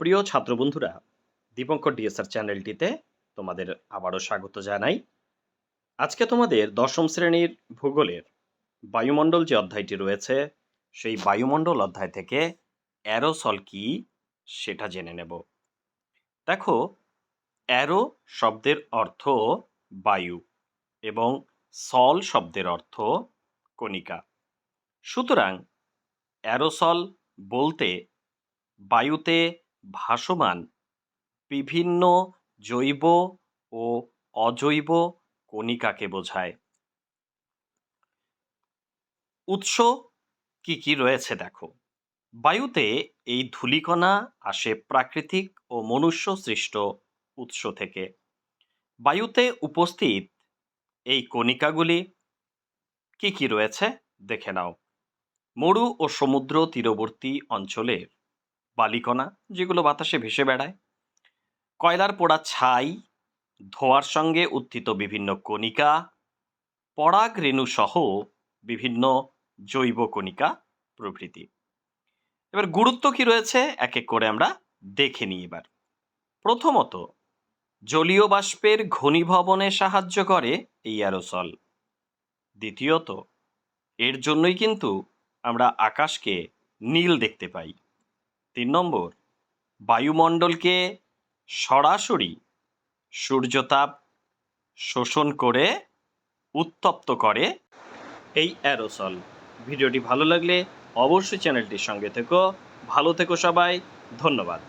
প্রিয় ছাত্র বন্ধুরা দীপঙ্কর ডিএসআর চ্যানেলটিতে তোমাদের আবারও স্বাগত জানাই। আজকে তোমাদের দশম শ্রেণির ভূগোলের বায়ুমণ্ডল যে অধ্যায়টি রয়েছে, সেই বায়ুমণ্ডল অধ্যায় থেকে অ্যারোসল কি সেটা জেনে নেব। দেখো, অ্যারো শব্দের অর্থ বায়ু এবং সল শব্দের অর্থ কণিকা। সুতরাং অ্যারোসল বলতে বায়ুতে ভাসমান। বিভিন্ন জৈব ও অজৈব কণিকাকে বোঝায়। উৎস কি কি রয়েছে দেখো। বায়ুতে এই ধূলিকণা আসে প্রাকৃতিক ও মনুষ্য সৃষ্ট উৎস থেকে। বায়ুতে উপস্থিত এই কণিকাগুলি কি কি রয়েছে দেখে নাও। মরু ও সমুদ্র তীরবর্তী অঞ্চলের বালিকণা, যেগুলো বাতাসে ভেসে বেড়ায়। কয়লার পোড়া ছাই, ধোয়ার সঙ্গে উত্থিত বিভিন্ন কণিকা, পরাগ রেণু সহ বিভিন্ন জৈব কণিকা প্রভৃতি। এবার গুরুত্ব কি রয়েছে? এক এক করে আমরা দেখে নিই এবার। প্রথমত, জলীয় বাষ্পের ঘনীভবনে সাহায্য করে এই অ্যারোসল। দ্বিতীয়ত, এর জন্যই কিন্তু আমরা আকাশকে নীল দেখতে পাই। নম্বর, বায়ুমণ্ডলকে সরাসরি সূর্যতাপ শোষণ করে উত্তপ্ত করে এই অ্যারোসল। ভিডিওটি ভালো লাগলে অবশ্যই চ্যানেলটির সঙ্গে থেকো। ভালো থেকো সবাই। ধন্যবাদ।